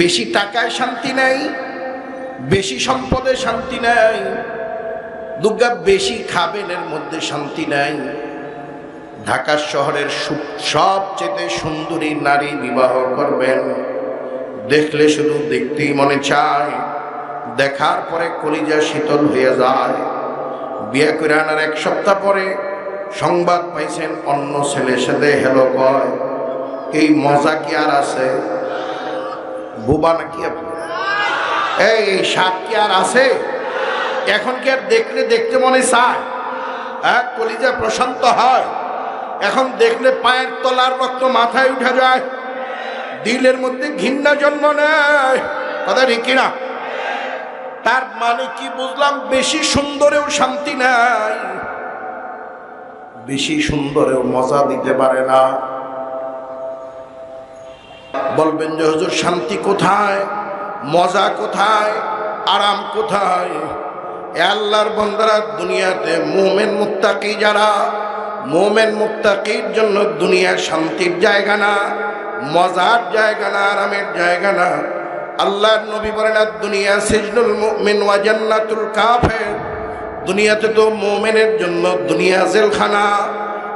বেশি টাকায় শান্তি নাই, বেশি সম্পদে শান্তি নাই, দুর্গা বেশি খাবেন এর মধ্যে শান্তি নাই। ঢাকা শহরের সবচেয়ে সুন্দরী নারী বিবাহ করবেন। দেখলে শুধু দেখতেই মনে চায়, দেখার পরে কলিজা শীতল হয়ে যায়। বিয়ে করে আনার এক সপ্তাহ পরে সংবাদ পাইছেন অন্য ছেলের সাথে হেলো কয়, এই মজা কি আর আছে? বোবা নাকি আপনি? এই স্বাদ কি আর আছে? এখন কি আর দেখলে দেখতে মনে চায়? হ্যাঁ কলিজা প্রশান্ত হয়। এখন দেখলে পায়ের তলার রক্ত মাথায় উঠে যায়। দিলের মধ্যে ঘৃণা জন্ম নেয়। কথা ঠিক কিনা? তার মানে কি বুঝলাম? বেশি সুন্দরেও শান্তি নাই। বেশি সুন্দরেও মজা দিতে পারে না। বলবেন যে, হুজুর, শান্তি কোথায়? মজা কোথায়? আরাম কোথায়? আল্লাহর বন্দারা দুনিয়াতে মোমেন মুত্তাকি যারা, মোমেন মুত্তাকির জন্য দুনিয়া শান্তির জায়গা না, মজার জায়গা না, আরামের জায়গা না। আল্লাহর নবী বলেন, আর দুনিয়া সিজনুল মুমিন ওয়া জান্নাতুল কাফের। দুনিয়াতে তো মোমেনের জন্য দুনিয়া জেলখানা,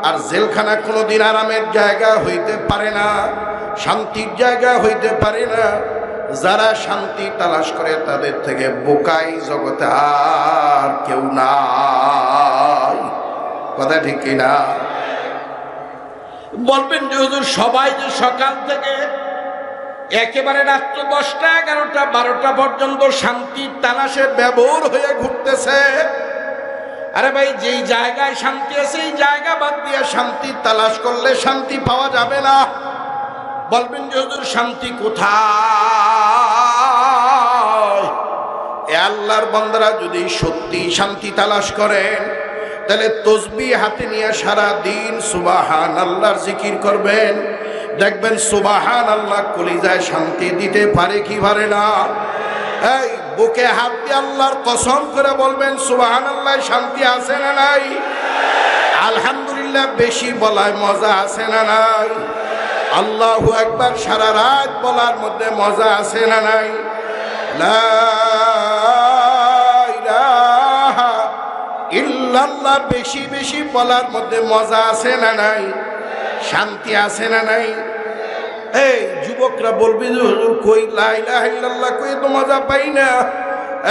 আর জেলখানা কোনোদিন আরামের জায়গা হইতে পারে না। শান্তির জায়গা হইতে পারে না। যারা শান্তি তালাশ করে তাদের থেকে বোকাই জগতে আর কেউ নাই। কথা ঠিক কিনা বলবেন যে হুজুর, সবাই যে সকাল থেকে একেবারে রাত্র দশটা, এগারোটা, বারোটা পর্যন্ত শান্তির তালাশে ব্যবহার হয়ে ঘুরতেছে। আরে ভাই, যেই জায়গায় শান্তি আছে, এই জায়গা বাদ দিয়ে শান্তি তালাশ করলে শান্তি পাওয়া যাবে না। বলবেন যে হুজুর, শান্তি কোথায়? আল্লাহর বন্দারা যদি সত্যি শান্তি তালাশ করেন, তাহলে তসবি হাতে নিয়ে সারা দিন সুবাহান আল্লাহর জিকির করবেন। দেখবেন সুবাহান আল্লাহ কলিজায় শান্তি দিতে পারে কি পারে না? এই বুকে হাত দিয়ে আল্লাহর কসম করে বলবেন সুবাহান আল্লাহ শান্তি আছে না নাই? আলহামদুলিল্লাহ, বেশি বলায় মজা আছে না নাই? আল্লাহু একবার সারা রাত বলার মধ্যে মজা আছে না নাই? ইল্লাল্লাহ বেশি বেশি বলার মধ্যে মজা আছে না নাই? শান্তি আছে না নাই? এই যুবকরা বলবি কই? লা ইলাহা ইল্লাল্লাহ কই তো মজা পাই না?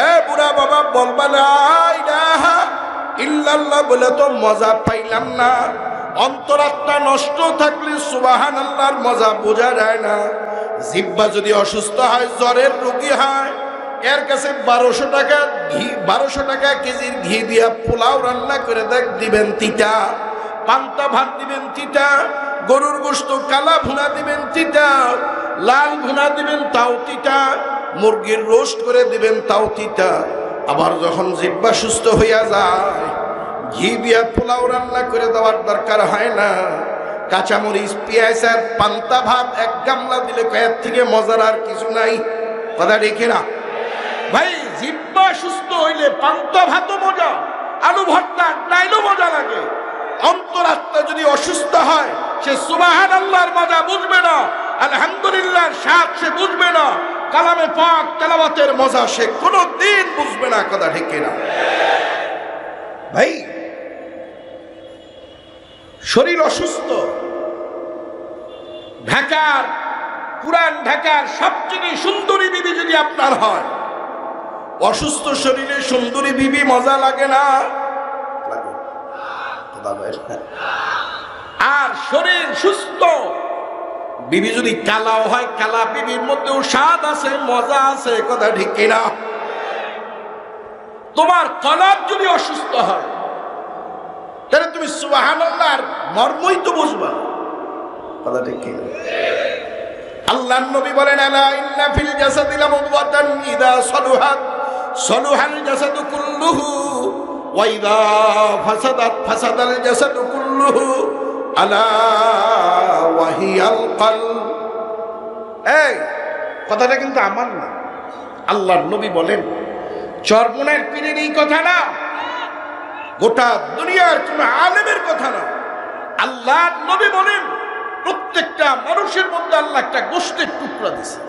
এ বুড়া বাবা বলবা, লা ইলাহা ইল্লাল্লাহ বলে তো মজা পাইলাম না। অন্তরাত্মা নষ্ট থাকলে সুবাহান আল্লাহর মজা বোঝা যায় না। জিব্বা যদি অসুস্থ হয়, জ্বরের রোগী হয়, এর কাছে বারোশো টাকা ঘি, বারোশো টাকা কেজির ঘি দিয়া পোলাও রান্না করে দেখ, দিবেন তিতা। পান্তা ভাত দিবেন তিতা, গরুর গোস্ত কালা ভুনা দিবেন তিতা, লাল ভুনা দিবেন তাও তিতা, মুরগির রোস্ট করে দিবেন তাও তিতা। আবার যখন জিব্বা সুস্থ হইয়া যায় ঘি দিয়া পোলাও রান্না করে দেওয়ার দরকার হয় না। কাঁচামরিচ, পেঁয়াজ আর পান্তা ভাত এক গামলা দিলে কয়েক থেকে মজার আর কিছু নাই। কথা রেখে না ভাই, জিব্বা সুস্থ হইলে পান্তা ভাতও মজা, আলু ভর্তা, ডাইলও মজা লাগে। অন্তরাত্মা যদি অসুস্থ হয়, সে সুবাহান আল্লাহর মজা বুঝবে না। আলহামদুলিল্লাহ স্বাদ সে বুঝবে না। কালামে পাক তেলাওয়াতের মজা সে কোনো দিন বুঝবে না, কথা ঠিক না ভাই শরীর অসুস্থ। ঢাকার, পুরান ঢাকার সবচেয়ে সুন্দরী বিবি যদি আপনার হয়, অসুস্থ শরীরে সুন্দরী বিবি মজা লাগে না। আর শরীর সুস্থ। বিবি যদি কালাও হয়, কালা বিবির মধ্যেও স্বাদ আছে, মজা আছে, কথা ঠিক কিনা? তোমার কলাপ যদি অসুস্থ হয় তাহলে তুমি সুবাহান আল্লাহর মর্মই তো বুঝবা। কথা ঠিক কিনা? আল্লাহ নবী বলেন, আলা ইন্না ফিল জাসাদি লামুদাতান ইদা সলুহাত, সলুহাল জাসাদু কুল্লুহু, ওয়া ইদা ফাসাদাত, ফাসাদাল জাসাদু কুল্লুহু, আলা ওয়াহিয়াল কলব। এই, কথাটা কিন্তু আমার না। আল্লাহর নবী বলেন, চরমনের পীরের এই কথা না গোটা দুনিয়ার কোন আলেমের কথা না। আল্লাহ নবী বলেন, প্রত্যেকটা মানুষের মধ্যে আল্লাহ একটা গোষ্ঠের টুকরা দিছে।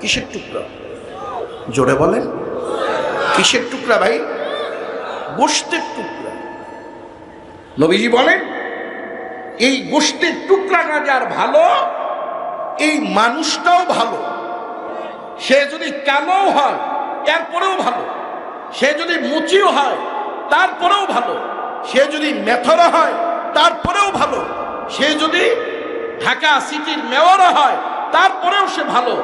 কিসের টুকরা? জোরে বলেন। কিসের টুকরা ভাই? গোষ্ঠের টুকরা। নবীজি বলেন, এই গোষ্ঠের টুকরাটা যার ভালো, এই মানুষটাও ভালো। সে যদি কালো হয়, এরপরেও ভালো। সে যদি মুচিও হয় তারপরেও ভালো। সে যদি মেথরা হয়, তারপরেও ভালো। সে যদি ঢাকা সিটির মেয়রও হয়, তারপরেও সে ভালো।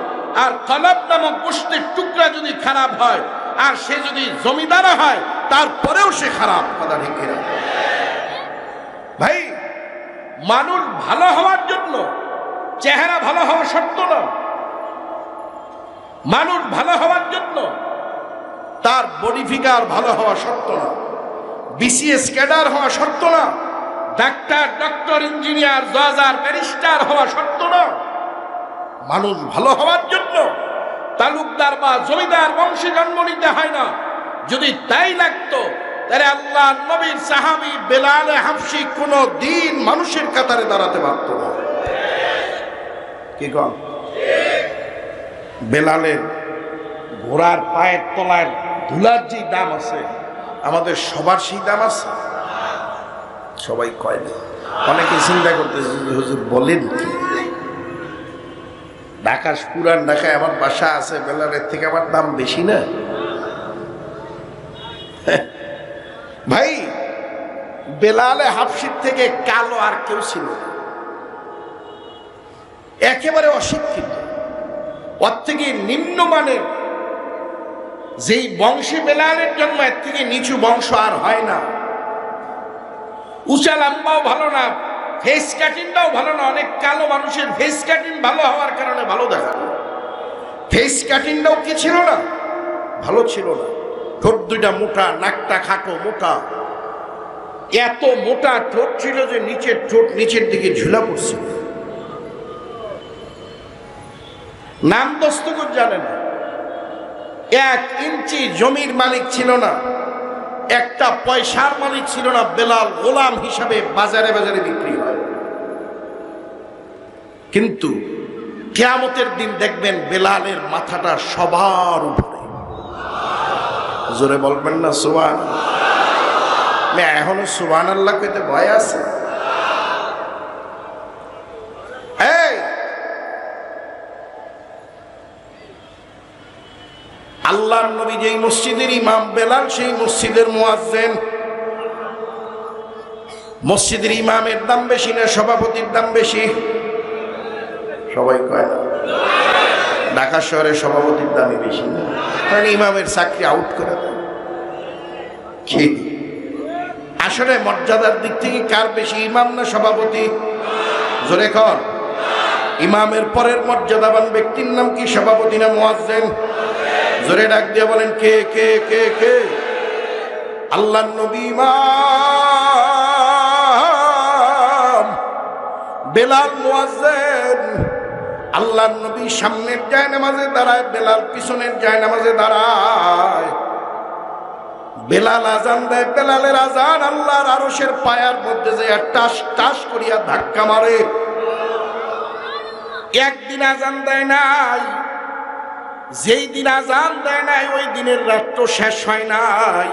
আর কলাব নামক গোষ্ঠীর টুকরা যদি খারাপ হয়, আর সে যদি জমিদার হয়, তারপরেও সে খারাপ, কথা ঠিক? ভাই, মানুষ ভালো হওয়ার জন্য চেহারা ভালো হওয়া শর্ত না। মানুষ ভালো হওয়ার জন্য তার বডি ফিগার ভালো হওয়া শর্ত না। বিসিএস ক্যাডার হওয়া শর্ত না। ডাক্তার, ডক্টর, ইঞ্জিনিয়ার, জজার, ব্যারিস্টার হওয়া শর্ত না। মানুষ ভালো হওয়ার জন্য তালুকদার বা জমিদার বংশে জন্ম নিতে হয় না। যদি তাই লাগতো, তাহলে আল্লাহ নবীর সাহাবি বেলালে হাফসি কোনো দিন মানুষের কাতারে দাঁড়াতে পারত না। কি কন? বেলালের ঘোড়ার পায়ের তলায় ধুলার যে দাম আছে আমাদের সবার সেই দাম আছে। সবাই কয় না। অনেকে চিন্তা করতেছে যে হুজুর বলেন কি? ঢাকা পুরান ঢাকায় আমার বাসা আছে, বেলালের থেকে আমার দাম বেশি না? ভাই, বেলালে হাফসির থেকে কালো আর কেউ ছিল একেবারে অশিক্ষিত। ওর থেকে নিম্নমানের যেই বংশে বেলালের জন্ম, এর থেকে নিচু বংশ আর হয় না। উঁচা লম্বাও ভালো না ফেস কাটিংটাও ভালো না, অনেক কালো মানুষের ফেস কাটিং ভালো হওয়ার কারণে ভালো দেখা ফেস কাটিংটাও কি ছিল না? ভালো ছিল না। ঠোঁট দুইটা মোটা, নাকটা খাটো মোটা। এত মোটা ঠোঁট ছিল যে নিচের ঠোঁট নিচের দিকে ঝুলা পড়ছিল। নাম দস্তগত জানে না। এক ইঞ্চি জমির মালিক ছিল না, একটা পয়সার মালিক ছিল না, বেলাল গোলাম হিসাবে বাজারে বাজারে বিক্রি হয়। কিন্তু কেয়ামতের দিন দেখবেন বেলালের মাথাটা সবার উপরে। জোরে বলবেন না সুবান এখনও সুবান আল্লাহ কইতে ভয় আছে এই আল্লাহর নবী যেই মসজিদের ইমাম, বেলাল সেই মসজিদের মুয়াজ্জেন। মসজিদের ইমামের দাম বেশি না, সভাপতির দাম বেশি। সবাই কয় ঢাকা শহরের সভাপতির দামই বেশি না। ইমামের চাকরি আউট করে দেয়। আসলে মর্যাদার দিক থেকে কার বেশি ইমাম না সভাপতি? জোরে কর। ইমামের পরের মর্যাদাবান ব্যক্তির নাম কি? সভাপতি না মুয়াজ্জেন? জোরে ডাক দিয়ে বলেন, কে কে কে কে? আল্লাহ নবী ইমাম, বেলাল মুয়াজ্জেন। আল্লাহ নবী সামনের যায় নামাজে দাঁড়ায়, বেলাল পিছনের যায় নামাজে দাঁড়ায়। বেলাল আজান দেয়, বেলালের আজান আল্লাহর আরসের পায়ার মধ্যে যে টাস টাস করিয়া ধাক্কা মারে। একদিন আজান দেয় নাই। যেই দিন আজান দেয় নাই, ওই দিনের রাত্র শেষ হয় নাই।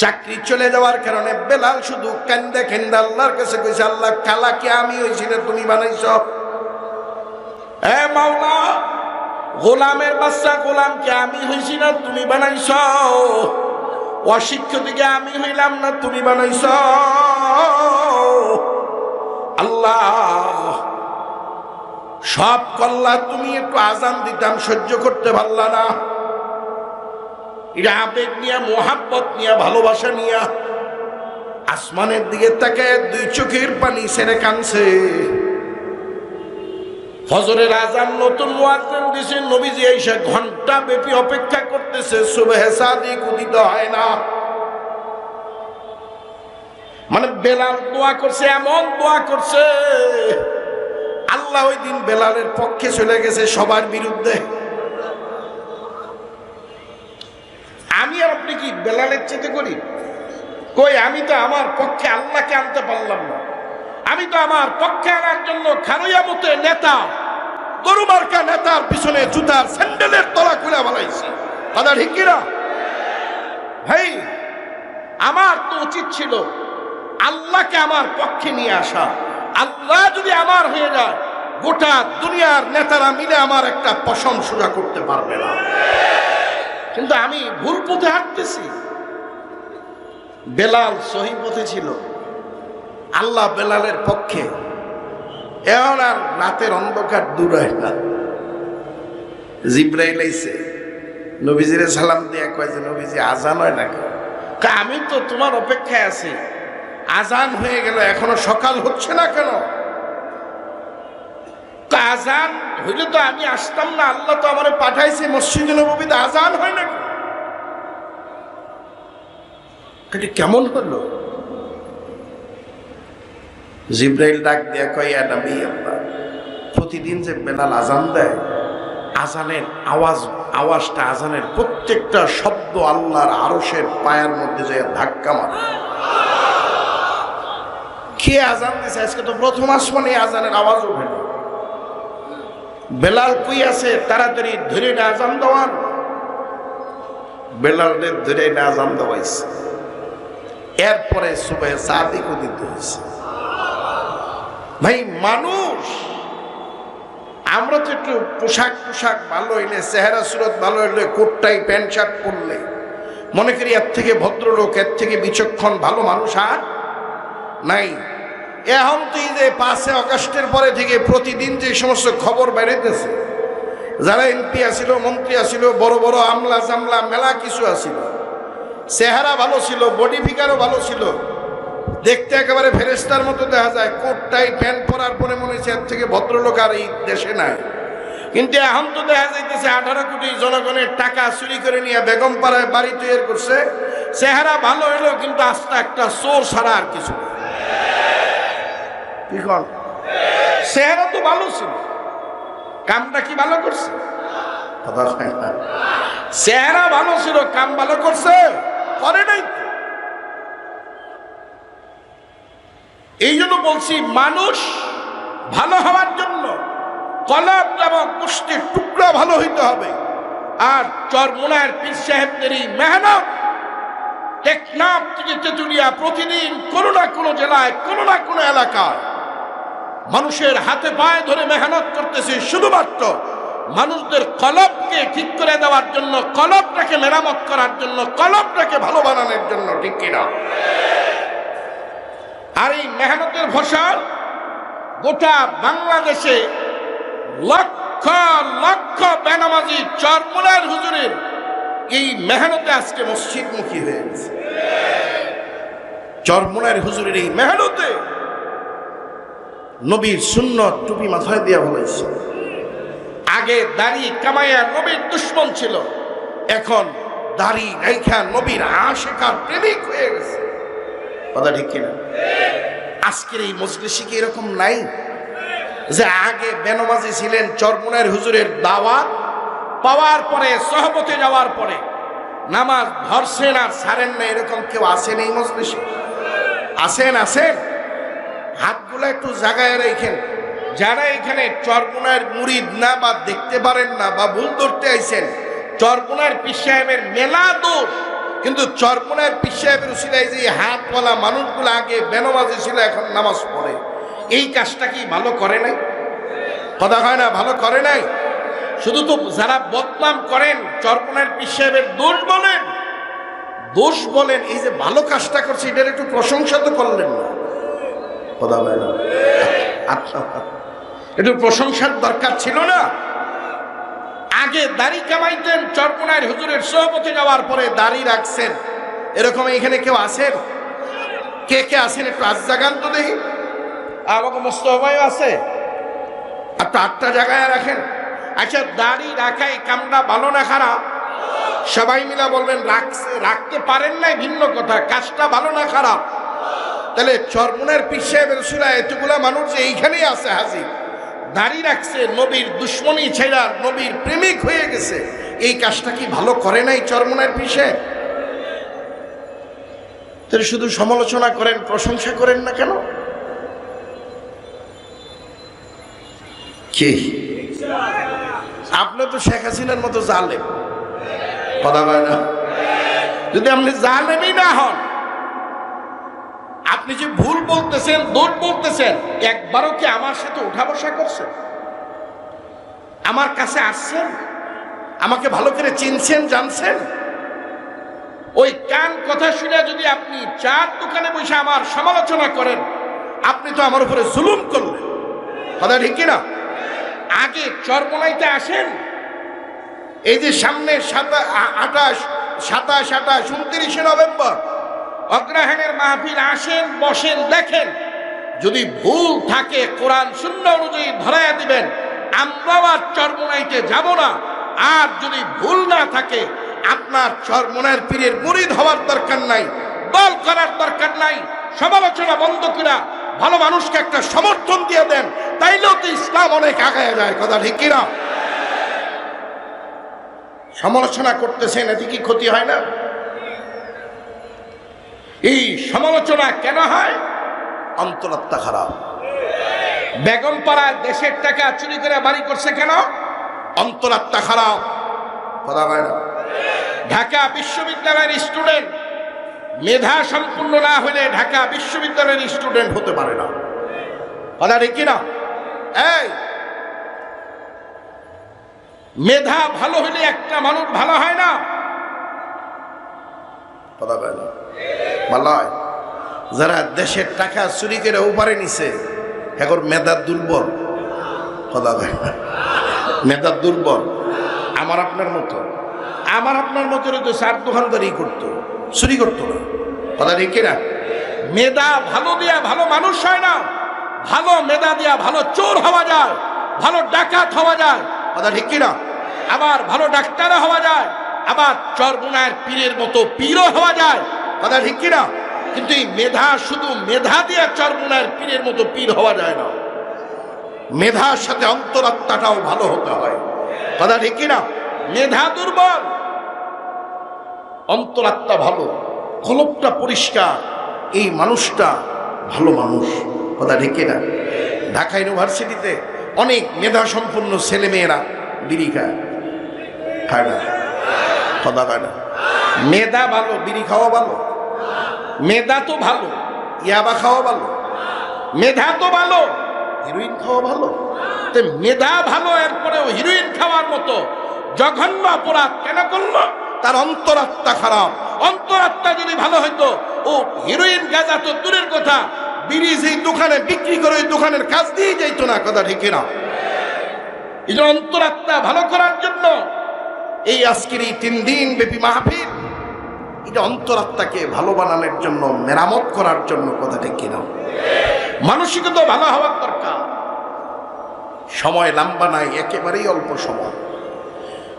চাকরি চলে যাওয়ার কারণে বেলাল শুধু কেন্দে কেন্দে আল্লাহর কাছে কইছে, আল্লাহ কালাকে আমি হয়েছি না তুমি বানাইছ? এ মাওলা, গোলামের বাচ্চা গোলামকে আমি হইছি না তুমি বানাইছ। অশিক্ষিতকে আমি হইলাম না, তুমি বানাইছ। আল্লাহ সব কল্লা তুমি একটু আজান দিতাম, সহ্য করতে পারলা না। এটা আবেগ নিয়ে, মোহাব্বত নিয়ে, ভালোবাসা নিয়ে, আসমানের দিকে তাকে দুই চোখের পানি সেরে কানছে। হজরের আজান নতুন মুয়াজ্জিন দিছে, নবীজি এসে ঘণ্টা ব্যাপী অপেক্ষা করতেছে, সুবহে সাদিক উদিত হয় না। মানে বেলাল দোয়া করছে, এমন দোয়া করছে আল্লাহ ওই দিন বেলালের পক্ষে চলে গেছে সবার বিরুদ্ধে। আমি আর আপনি কি বেলালের চেতে করি কই, আমি তো আমার পক্ষে আল্লাহকে আনতে পারলাম না। আমি তো আমার পক্ষে আনার জন্য খারুয়া মতে নেতা গরুমার্কা নেতার পিছনে জুতার স্যান্ডেলের তলা খুলে বলাইছি কথা ঠিক কিনা? ভাই, আমার তো উচিত ছিল আল্লাহকে আমার পক্ষে নিয়ে আসা। আল্লাহ যদি আমার হয়ে যায়, গোটা দুনিয়ার নেতারা মিলে আমার একটা সোজা করতে পারবে না। কিন্তু আমি ভুল পথে হাঁটতেছি। বেলাল সহি পথে ছিল। আল্লাহ বেলালের পক্ষে। এখন আর রাতের অন্ধকার দূর হয় না। জিব্রাইল নবীজিরে সালাম দিয়ে কয় যে, নবীজি, আজান হয় নাকি? আমি তো তোমার অপেক্ষায় আছি। আজান হয়ে গেল, এখনও সকাল হচ্ছে না কেন? আজান হইলে তো আমি আসতাম না, আল্লাহ তো আমার পাঠাইছে, মসজিদে নবীতে আজান হয় না কেমন হলো? জিব্রাইল ডাক দিয়া কয় "ইয়া নবী আল্লাহ, প্রতিদিন যে বেলাল আজান দেয়, আজানের আওয়াজ, আওয়াজটা আজানের প্রত্যেকটা শব্দ আল্লাহর আরশের পায়ের মধ্যে যে ধাক্কা মারে। কে আজান দিছে? আজকে তো প্রথম আসমানে আজানের আওয়াজ ওঠে না। বেলাল কই আছে? তাড়াতাড়ি ধরে না আজান দেওয়ান বেলালদের ধরে না আজান দেওয়াইছে। এরপরে সুবে সাদিক উদিত হয়েছে ভাই, মানুষ, আমরা তো একটু পোশাক পোশাক ভালো হইলে, চেহারা সুরত ভালো হইলে কোটটাই প্যান্ট শার্ট পরলে, মনে করি এর থেকে ভদ্রলোক, এর থেকে বিচক্ষণ ভালো মানুষ আর নাই। এখন তো এই যে পাঁচে অগাস্টের পরে থেকে প্রতিদিন যে সমস্ত খবর বেরোতেছে যারা এমপি আসিল মন্ত্রী আসিল বড় বড় আমলা জামলা মেলা কিছু আসিল চেহারা ভালো ছিল, বডি ফিগারও ভালো ছিল, দেখতে একেবারে ফেরেস্তার মতো দেখা যায় কোট টাই প্যান্ট পরার পরে মনে হচ্ছে এর থেকে ভদ্রলোক আর এই দেশে নাই। কিন্তু এখন তো দেখা যাইতেছে আঠারো কোটি জনগণের টাকা চুরি করে নিয়ে বেগম পাড়ায় বাড়ি তৈরি করছে, চেহারা ভালো হলো কিন্তু আস্তে একটা চোর ছাড়া আর কিছু না কি কন? চেহারা তো ভালো ছিল। কামটা কি ভালো করছে? কথা না। চেহারা ভালো ছিল কাম ভালো করছে? করে নাই এই জন্য বলছি মানুষ ভালো হওয়ার জন্য কলম নামক গোষ্ঠীর টুকরা ভালো হইতে হবে। আর চরমোনার পীর সাহেবদের এই মেহনত। টেকনাফ থেকে তেতুলিয়া প্রতিদিন কোনো না কোনো জেলায় কোনো না কোনো এলাকায় মানুষের হাতে পায়ে ধরে মেহনত করতেছে শুধুমাত্র মানুষদের কলবকে ঠিক করে দেওয়ার জন্য, কলবটাকে মেরামত করার জন্য, কলবটাকে ভালো বানানোর জন্য, ঠিক কিনা? আর এই মেহনতের ফসল গোটা বাংলাদেশে লক্ষ লক্ষ বেনামাজি চরমুনার হুজুরের এই মেহনতে আজকে মসজিদমুখী হয়ে গেছে। হুজুরের এই মেহনতে নবীর শূন্য টুপি মাথায় দেওয়া বলেছে আগে দাড়ি কামাইয়া নবীর দুশ্মন ছিল। এখন দাড়ি রেখা নবীর আশেখার প্রেমিক হয়ে গেছে। কথা ঠিক কিনা? আজকের এই মজলিসে কি এরকম নাই? যে আগে বেনমাজি ছিলেন চরমুনের হুজুরের দাওয়াত, পাওয়ার পরে, সহবতে যাওয়ার পরে, নামাজ ধরছেন আর ছাড়েন না, এরকম কেউ আসেন এই মজলিসে? আসেন আসেন হাতগুলো একটু জাগায় রেখেন যারা এখানে চরমুনার মুরিদ না বা দেখতে পারেন না বা ভুল ধরতে আইছেন, চরমুনার পীর মেলা দোষ। কিন্তু চরমুনার পীর সাহেবের উসিলায় যে হাতওয়ালা মানুষগুলো আগে বেনমাজি ছিল, এখন নামাজ পড়ে। এই কাজটা কি ভালো করে নাই? কথা হয় না, ভালো করে নাই? শুধু তো যারা বদনাম করেন, চরমুনার পীর দোষ বলেন। দোষ বলেন, এই যে ভালো কাজটা করছে, এটার একটু প্রশংসা তো করলেন না। কথা না। একটু প্রশংসার দরকার ছিল না? আগে দাড়ি কামাইতেন চরপনার হুজুরের সহপতি যাওয়ার পরে দাড়ি রাখছেন। এরকম এখানে কেউ আছেন? কে কে আছেন একটু আজ জাগান তো দেখি। আমাকে মোস্তফাইও আছে। আপনি আটটা জায়গায় রাখেন। আচ্ছা দাড়ি রাখাই কামটা ভালো না খারাপ? সবাই মিলা বলবেন, রাখছে, রাখতে পারেন নাই, ভিন্ন কথা। কাজটা ভালো না খারাপ? তাহলে চরমুনের পীর সাহেবের এতগুলা মানুষ যে এইখানেই আছে হাজির। দাঁড়িয়ে রাখছে, নবীর দুশ্মনী ছেড়া, নবীর প্রেমিক হয়ে গেছে। এই কাজটা কি ভালো করে নাই চরমুনের পীর সাহেব? তাহলে শুধু সমালোচনা করেন, প্রশংসা করেন না কেন? আপনি তো শেখ হাসিনার মতো জালেম। কথা কয় না? যদি আপনি জালেমই না হন আপনি যে ভুল বলতেছেন দোষ বলতেছেন, একবারও কি আমার সাথে উঠা বসা করছেন আমার কাছে আসছেন? আমাকে ভালো করে চিনছেন, জানছেন? ওই কান কথা শুনে যদি আপনি চার দোকানে বসে আমার সমালোচনা করেন, আপনি তো আমার উপরে জুলুম করলেন। কথা ঠিক কিনা? আগে চরমনাইতে আসেন। এই যে সামনে সাতা আঠাশ, সাতাশ, আঠাশ, উনত্রিশে নভেম্বর অগ্রহায়ণের মাহফিল আসেন, বসেন, দেখেন। যদি ভুল থাকে, কোরআন শূন্য অনুযায়ী ধরাইয়া দিবেন। আমরাও আর চরমনাইতে যাব না। আর যদি ভুল না থাকে, আপনার চরমনার পীরের মুরিদ হওয়ার দরকার নাই, দল করার দরকার নাই, সমালোচনা বন্ধ কিনা, ভালো মানুষকে একটা সমর্থন দিয়ে দেন, তাইলেও তো ইসলাম অনেক আগায় যায়, কথা ঠিক কিনা? সমালোচনা করতেছেন, এতে কি ক্ষতি হয় না? এই সমালোচনা কেন হয়? অন্তরাত্মা খারাপ। বেগম পাড়ায় দেশের টাকা চুরি করে বাড়ি করছে কেন? অন্তরাত্মা খারাপ। কথা হয় না। ঢাকা বিশ্ববিদ্যালয়ের স্টুডেন্ট মেধা সম্পূর্ণ না হলে ঢাকা বিশ্ববিদ্যালয়ের স্টুডেন্ট হতে পারে না। কথা ঠিক কিনা? এই মেধা ভালো হলে একটা মানুষ ভালো হয় না? কথা না। ভালো যারা দেশের টাকা চুরি করে ওপারে নিছে এখন মেধার দুর্বল। কথা মেধার দুর্বল। আমার আপনার মতো। আমার আপনার মতো তো চার দোকানদারি করতো। চুরি করতো না। কথা ঠিক না মেধা ভালো দিয়া ভালো মানুষ হয় না। ভালো মেধা দিয়া ভালো চোর হওয়া যায়। ভালো ডাকাত হওয়া যায়। কথা ঠিক কিনা? আবার ভালো ডাক্তারও হওয়া যায়। আবার চরগুনার পীরের মতো পীরও হওয়া যায়। কথা ঠিক কিনা? কিন্তু এই মেধা শুধু মেধা দিয়া চরগুনার পীরের মতো পীর হওয়া যায় না। মেধার সাথে অন্তরাত্মাটাও ভালো হতে হয়। কথা ঠিক কিনা? মেধা দুর্বল, অন্তরাত্মা ভালো কলপটা পরিষ্কার, এই মানুষটা ভালো মানুষ। কথা ঠিক কিনা? ঢাকা ইউনিভার্সিটিতে অনেক মেধা সম্পন্ন ছেলেমেয়েরা বিড়ি খায়। খায় না? কথা খায় না? মেধা ভালো, বিড়ি খাওয়া ভালো? মেধা তো ভালো ইয়াবা খাওয়া ভালো। মেধা তো ভালো, হিরোইন খাওয়া ভালো। মেধা ভালো, এরপরেও হিরোইন খাওয়ার মতো জঘন্য অপরাধ কেন করল? তার অন্তরাত্মা খারাপ। অন্তরাত্মা যদি ভালো হইতো, ও হিরোইন গাঁজা তো দূরের কথা, বিড়ি সেই দোকানে বিক্রি করে ওই দোকানের কাজ দিয়ে যাইতো না, কথা ঠিক না এই অন্তরাত্মা ভালো করার জন্য এই আজকের এই তিন দিন ব্যাপী মাহফিল এটা অন্তরাত্মাকে ভালো বানানোর জন্য, মেরামত করার জন্য কথা ঠিক কিনা মানসিকতা ভালো হওয়ার দরকার। সময় লম্বা নাই, একেবারেই অল্প সময়।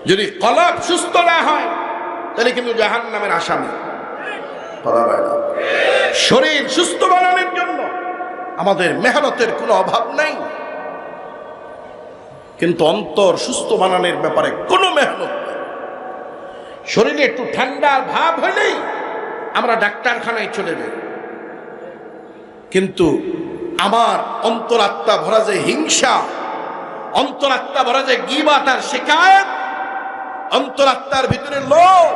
যদি কলব সুস্থ না হয়, তাহলে কিন্তু জাহান নামের আসামি। করা হয় না। শরীর সুস্থ বানানোর জন্য আমাদের মেহনতের কোনো অভাব নাই। কিন্তু অন্তর সুস্থ বানানোর ব্যাপারে কোনো মেহনত শরীরে একটু ঠান্ডা ভাব হলেই আমরা ডাক্তারখানায় চলে যাই। কিন্তু আমার অন্তরাত্মা ভরা যে হিংসা, অন্তরাত্মা ভরা যে গিবা তার শেখায়ত অন্তরাত্মার ভিতরে লোভ,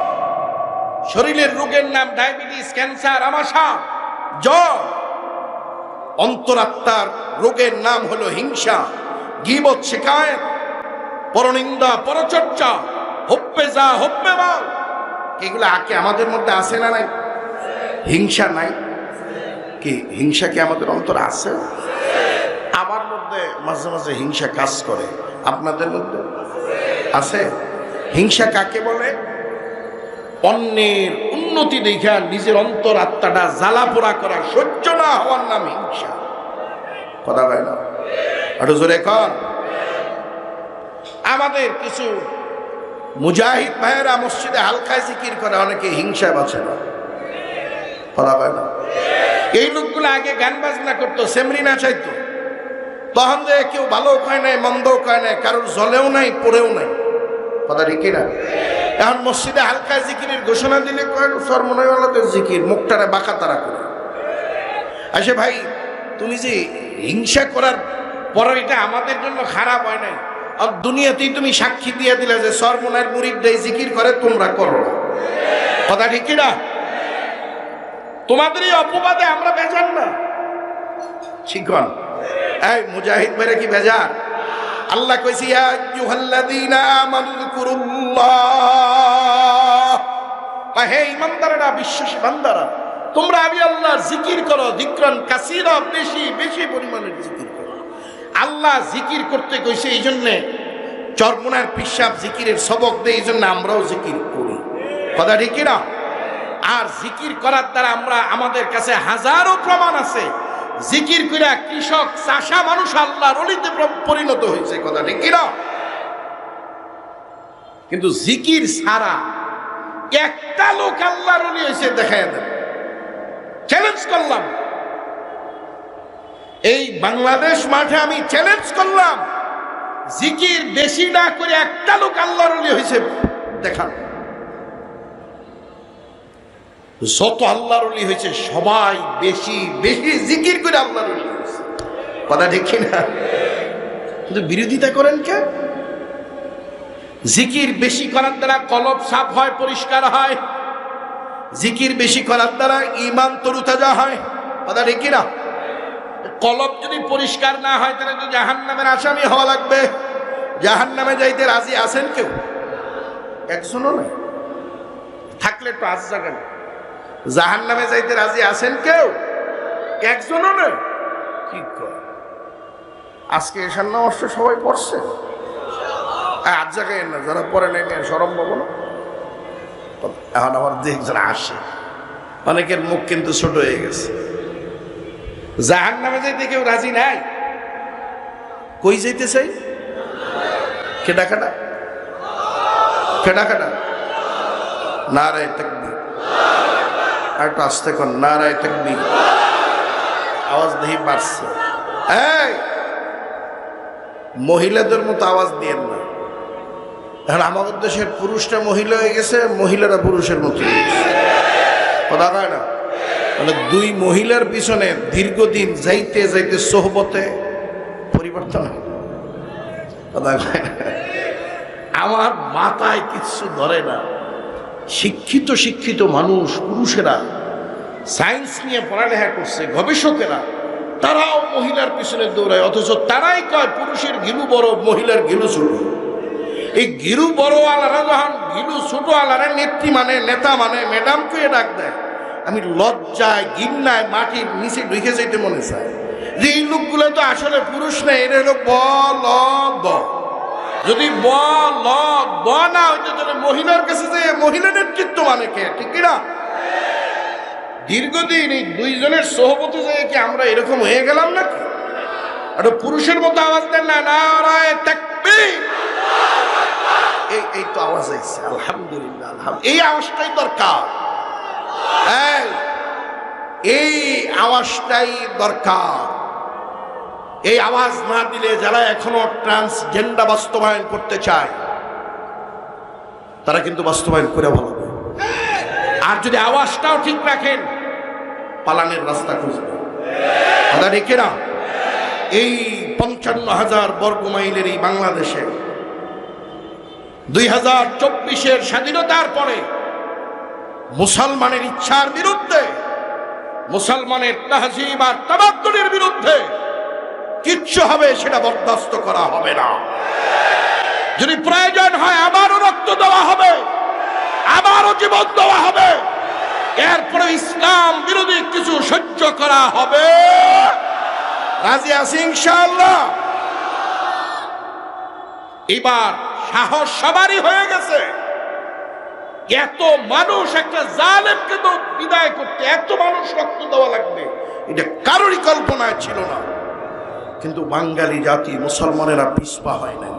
শরীরের রোগের নাম ডায়াবেটিস, ক্যান্সার, আমাশা, জ্বর, অন্তরাত্মার রোগের নাম হলো হিংসা, গিবত শেখায়ত পরনিন্দা, পরচর্চা হপ্পে যা হপ্পে বল এগুলো আকে আমাদের মধ্যে আছে না নাই? হিংসা নাই? কি হিংসা কি আমাদের অন্তর আছে? আমার মধ্যে মাঝে মাঝে হিংসা কাজ করে। আপনাদের মধ্যে? আছে? হিংসা কাকে বলে? অন্যের উন্নতি দেখা নিজের অন্তর আত্মাটা জ্বালা পোড়া করা, সহ্য না হওয়ার নাম হিংসা। কথা হয় না? একটু জোরে আমাদের কিছু মুজাহিদ ভাইয়েরা মসজিদে হালকায় জিকির করে, অনেকে হিংসা বাঁচে না। কথা হয় না। এই লোকগুলো আগে গান বাজনা করতো, সেমরি না চাইতো তখন যে কেউ ভালো কয় নাই, মন্দও কয় নাই, কারোর জলেও নাই পড়েও নাই। কথা ঠিক না এখন মসজিদে হালকা জিকিরের ঘোষণা দিলে কয় সরমনাইওয়ালাদের জিকির, মুখটারে বাঁকা তারা করে। আসে ভাই, তুমি যে হিংসা করার পর এটা আমাদের জন্য খারাপ হয় নাই? দুনিয়াতেই তুমি সাক্ষী দিয়ে দিলে যে সরমনের মুরিদটাই জিকির করে, তোমরা করো কথা ঠিক না তোমাদের এই অপবাদে আমরা বেজান না। শিখন এই মুজাহিদ মেরে কি বেজার? আল্লাহ কইছি হে ইমানদারেরা, বিশ্বাসী বান্দারা, তোমরা আমি আল্লাহর জিকির করো, যিকরান কাসীরা, বেশি বেশি পরিমাণের জিকির করো আল্লাহ জিকির করতে কইছে এই জন্যে, চরমনার পিসাব জিকিরের সবক দেয়, এই জন্য আমরাও জিকির করি। কথা ঠিক না আর জিকির করার দ্বারা আমরা আমাদের কাছে হাজারো প্রমাণ আছে। জিকির কইরা কৃষক, চাষা মানুষ আল্লাহর অলিতে পরিণত হয়েছে, কথা ঠিক না কিন্তু জিকির ছাড়া একটা লোক আল্লাহর অলি হয়েছে দেখাই দেন। চ্যালেঞ্জ করলাম। এই বাংলাদেশ মাঠে আমি চ্যালেঞ্জ করলাম। জিকির বেশি না করে একটা লোক আল্লাহর হয়েছে দেখান। যত আল্লাহর হয়েছে সবাই বেশি বেশি জিকির করে আল্লাহর হয়েছে কথা দেখি না কিন্তু বিরোধিতা করেন কে? জিকির বেশি করার দ্বারা কলব সাফ হয়, পরিষ্কার হয়। জিকির বেশি করার দ্বারা ইমান তরুতাজা হয়। কথা দেখি না কলব যদি পরিষ্কার না হয় তাহলে তো জাহান নামের আসামি হওয়া লাগবে। জাহান নামে যাইতে রাজি আছেন কেউ? একজনও নাই। থাকলে একটু আজ জাগান। জাহান নামে যাইতে রাজি আছেন কেউ? একজনও নয় কি কয়? আজকে এসার নমস্য সবাই পড়ছে। হ্যাঁ, আজ জায়গায় না যারা পরে নেই সরম না। এখন আমার দেখ যারা আসে। অনেকের মুখ কিন্তু ছোট হয়ে গেছে। জাহান নামে যাইতে কেউ রাজি নাই। কই যাইতে চাই কেডা কাটা কেডা কাটা নারায় তাকবীর। আর একটু আসতে কর নারায় থাকবি আওয়াজ বাড়ছে। এই! মহিলাদের মতো আওয়াজ দিয়েন না। এখন আমাদের দেশের পুরুষটা মহিলা হয়ে গেছে, মহিলারা পুরুষের মতো হয়ে গেছে। কথা না? মানে দুই মহিলার পিছনে দীর্ঘদিন যাইতে যাইতে সোহবতে পরিবর্তন হয়? আমার মাথায় কিচ্ছু ধরে না। শিক্ষিত শিক্ষিত মানুষ, পুরুষেরা, সায়েন্স নিয়ে পড়ালেখা করছে, গবেষকেরা, তারাও মহিলার পিছনে দৌড়ায়, অথচ তারাই কয় পুরুষের ঘিলু বড়, মহিলার ঘিলু ছোট। এই গিরু বড় আলারা যখন গিলু ছোট আলারা নেত্রী মানে নেতা মানে ম্যাডামকে ডাক দেয়। আমি লজ্জায় গিন্নায় মাটির নিচে ঢুকে যেতে মনে চায় যে এই লোকগুলো তো আসলে পুরুষ না, এর হলো ব, ল, ব। যদি ব, ল, ব না হইতো, তাহলে মহিলার কাছে যে মহিলা নেতৃত্ব মানে কে? ঠিক কি না দীর্ঘদিন এই দুইজনের সহপতি যে কি আমরা এরকম হয়ে গেলাম নাকি? একটা পুরুষের মতো আওয়াজ দেন না, নারায় তাকবীর। এই এই তো আওয়াজ আইছে আলহামদুলিল্লাহ আলহামদুলিল্লাহ। এই আওয়াজটাই দরকার। এই, এই আওয়াজটাই দরকার। এই আওয়াজ না দিলে যারা এখনও ট্রান্সজেন্ডার বাস্তবায়ন করতে চায় তারা কিন্তু বাস্তবায়ন করে ভালো আর যদি আওয়াজটাও ঠিক রাখেন পালানের রাস্তা খুঁজবে। এই পঞ্চান্ন হাজার বর্গ মাইলের এই বাংলাদেশে দুই হাজার চব্বিশের স্বাধীনতার পরে মুসলমানের ইচ্ছার বিরুদ্ধে, মুসলমানের তাহজিব আর তাবাত্তরের বিরুদ্ধে কিচ্ছু হবে সেটা বরদাস্ত করা হবে না। যদি প্রয়োজন হয় আবারও রক্ত দেওয়া হবে, আবারও জীবন দেওয়া হবে, এরপরে ইসলাম বিরোধী কিছু সহ্য করা হবে। রাজি আছি ইনশাআল্লাহ? এবার সাহস সবারই হয়ে গেছে। এত মানুষ, একটা জালেমকে তো বিদায় করতে এত মানুষ রক্ত দেওয়া লাগবে। এটা কারোরই কল্পনায় ছিল না। কিন্তু বাঙালি জাতি, মুসলমানেরা পিসপা হয় নাই।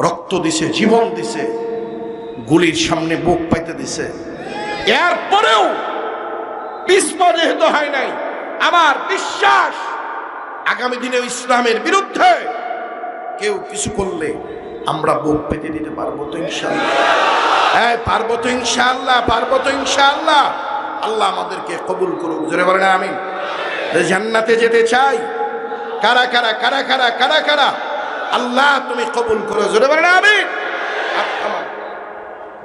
রক্ত দিছে, জীবন দিছে, গুলির সামনে বুক পাইতে দিছে। এরপরেও পিসপা যেহেতু হয় নাই, আমার বিশ্বাস, আগামী দিনে ইসলামের বিরুদ্ধে কেউ কিছু করলে আমরা বুক পেতে দিতে পারব তো ইনশাল্লাহ হ্যাঁ পারব তো ইনশাল্লাহ পারব তো ইনশাল্লাহ আল্লাহ আমাদেরকে কবুল করুক, জোরে বলেন আমি জান্নাতে যেতে চাই, কারা কারা কারা কারা কারা কারা? আল্লাহ তুমি কবুল করো, জোরে বলেন আমি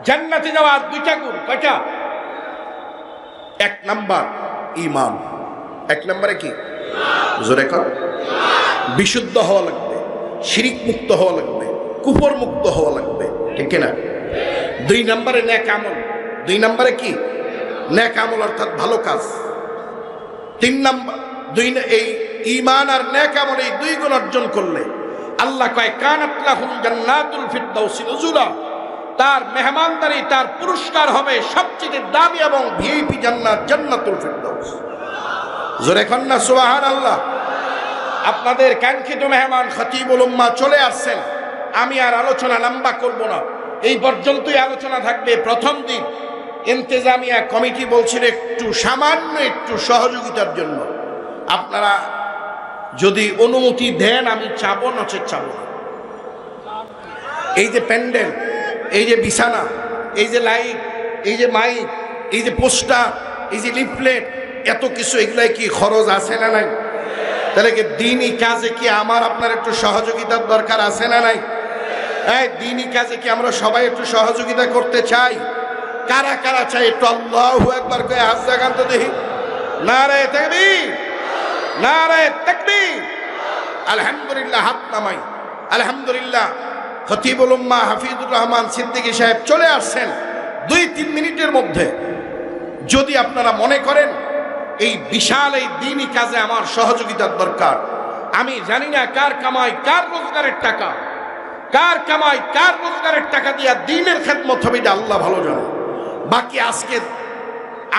জান্নাতে যাওয়ার দুইটা গুণ, কয়টা? এক নাম্বার ইমান এক নম্বরে কি? জোরে কর। বিশুদ্ধ হওয়া লাগবে শিরিক মুক্ত হওয়া লাগবে কুপর মুক্ত হওয়া লাগবে, ঠিক কিনা? দুই নম্বরে ন্যাক আমল। দুই নম্বরে কি? ন্যাক আমল অর্থাৎ ভালো কাজ। তিন নম্বর, দুই ন- এই ইমান আর ন্যাক আমল এই দুই গুণ অর্জন করলে আল্লাহ কয়, কানাত লাহুম জান্নাতুল তার মেহমানদারি, তার পুরস্কার হবে সবচেয়ে দামি এবং ভিআইপি জান্নাত, জান্নাতুল ফিরদাউস। জোরে কন্যা সুবাহান আল্লাহ আপনাদের কাঙ্ক্ষিত মেহমান খতিবুল উম্মা চলে আসছেন। আমি আর আলোচনা লম্বা করব না। এই পর্যন্তই আলোচনা থাকবে। প্রথম দিন ইন্তেজামিয়া কমিটি বলছিল একটু সামান্য একটু সহযোগিতার জন্য। আপনারা যদি অনুমতি দেন, আমি চাবো, নচেত চাবো না। এই যে প্যান্ডেল, এই যে বিছানা, এই যে লাইট, এই যে মাইক, এই যে পোস্টার, এই যে লিফলেট, এত কিছু এগুলাই কি খরচ আছে না নাই? তাহলে কি দিনই কাজে কি আমার আপনার একটু সহযোগিতার দরকার আছে না নাই? এই দিনই কাজে কি আমরা সবাই একটু সহযোগিতা করতে চাই? কারা কারা চাই একটু আল্লাহ একবার করে হাত জাগান তো দেখি। না রে দেখবি না রে দেখবি আলহামদুলিল্লাহ হাত নামাই। আলহামদুলিল্লাহ খতিবুল উম্মা হাফিজুর রহমান সিদ্দিকী সাহেব চলে আসছেন দুই তিন মিনিটের মধ্যে। যদি আপনারা মনে করেন এই বিশাল এই দিনই কাজে আমার সহযোগিতার দরকার। আমি জানি না কার কামাই, কার রোজগারের টাকা। কার কামাই, কার রোজগারের টাকা দিয়া দিনের খেদমত হবে আল্লাহ ভালো জানে। বাকি আজকে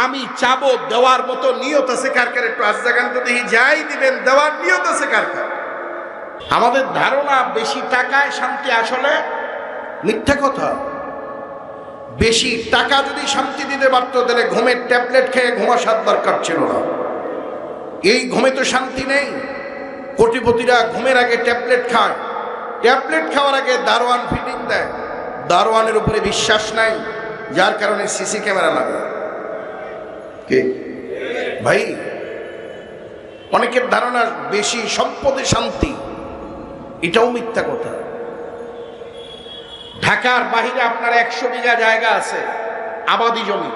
আমি চাবো, দেওয়ার মতো নিয়ত আছে কার কার? একটু আজ জাগান তো দেখি, যাই দিবেন, দেওয়ার নিয়ত আছে কার কার? আমাদের ধারণা, বেশি টাকায় শান্তি আসলে মিথ্যা কথা। বেশি টাকা যদি শান্তি দিতে পারতো, তাহলে ঘুমের ট্যাবলেট খেয়ে ঘুমাসার দরকার ছিল না। এই ঘুমে তো শান্তি নেই। কোটিপতিরা ঘুমের আগে ট্যাবলেট খায়। ট্যাবলেট খাওয়ার আগে দারোয়ান ফিটিং দেয়। দারোয়ানের উপরে বিশ্বাস নাই, যার কারণে সিসি ক্যামেরা লাগে। কে? ভাই, অনেকের ধারণা বেশি সম্পদে শান্তি, এটাও মিথ্যা কথা। ঢাকার বাহিরে আপনার একশো বিঘা জায়গা আছে, আবাদি জমি।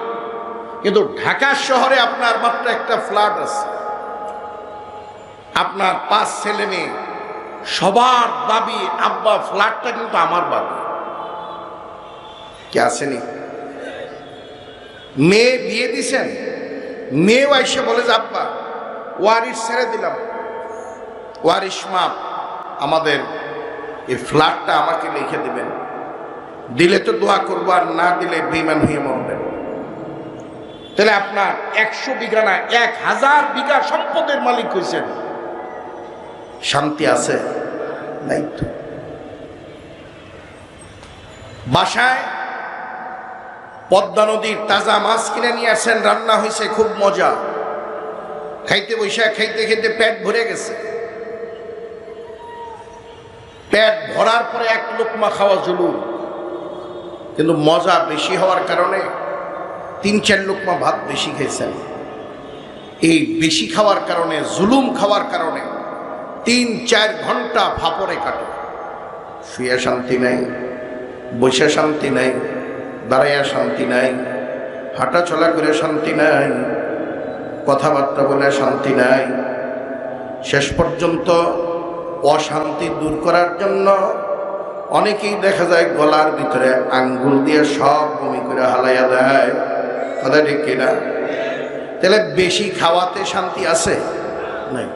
কিন্তু ঢাকা শহরে আপনার মাত্র একটা ফ্ল্যাট আছে। আপনার পাঁচ ছেলে মেয়ে সবার দাবি, আব্বা, ফ্ল্যাটটা কিন্তু আমার বাবি কে আসেনি? মেয়ে বিয়ে দিছেন? মেয়েও এসে বলে যে, আব্বা, ওয়ারিশ ছেড়ে দিলাম। ওয়ারিশ মাপ, আমাদের এই ফ্ল্যাটটা আমাকে লিখে দিবেন। দিলে তো দোয়া করব, আর না দিলে বেমান হয়ে মরবেন। তাহলে আপনার একশো বিঘা না, এক হাজার বিঘা সম্পদের মালিক হয়েছেন শান্তি আছে? নাই তো। বাসায় পদ্মা নদীর তাজা মাছ কিনে নিয়ে আসেন, রান্না হয়েছে খুব মজা। খাইতে বৈশা খাইতে খাইতে পেট ভরে গেছে। পেট ভরার পরে এক লোকমা খাওয়া জুলুম। কিন্তু মজা বেশি হওয়ার কারণে তিন চার লোকমা ভাত বেশি খেয়েছেন এই বেশি খাওয়ার কারণে, জুলুম খাওয়ার কারণে তিন, চার ঘণ্টা ফাপড়ে কাটে। শুয়ে শান্তি নাই, বসে শান্তি নাই, দাঁড়াইয়া শান্তি নাই হাঁটা চলা করে শান্তি নাই, কথাবার্তা বলে শান্তি নাই। শেষ পর্যন্ত অশান্তি দূর করার জন্য অনেকেই দেখা যায় গলার ভিতরে আঙ্গুল দিয়ে সব বমি করে হালাইয়া দেয়। কথা ঠিক কিনা? তাহলে বেশি খাওয়াতে শান্তি আছে? নাই।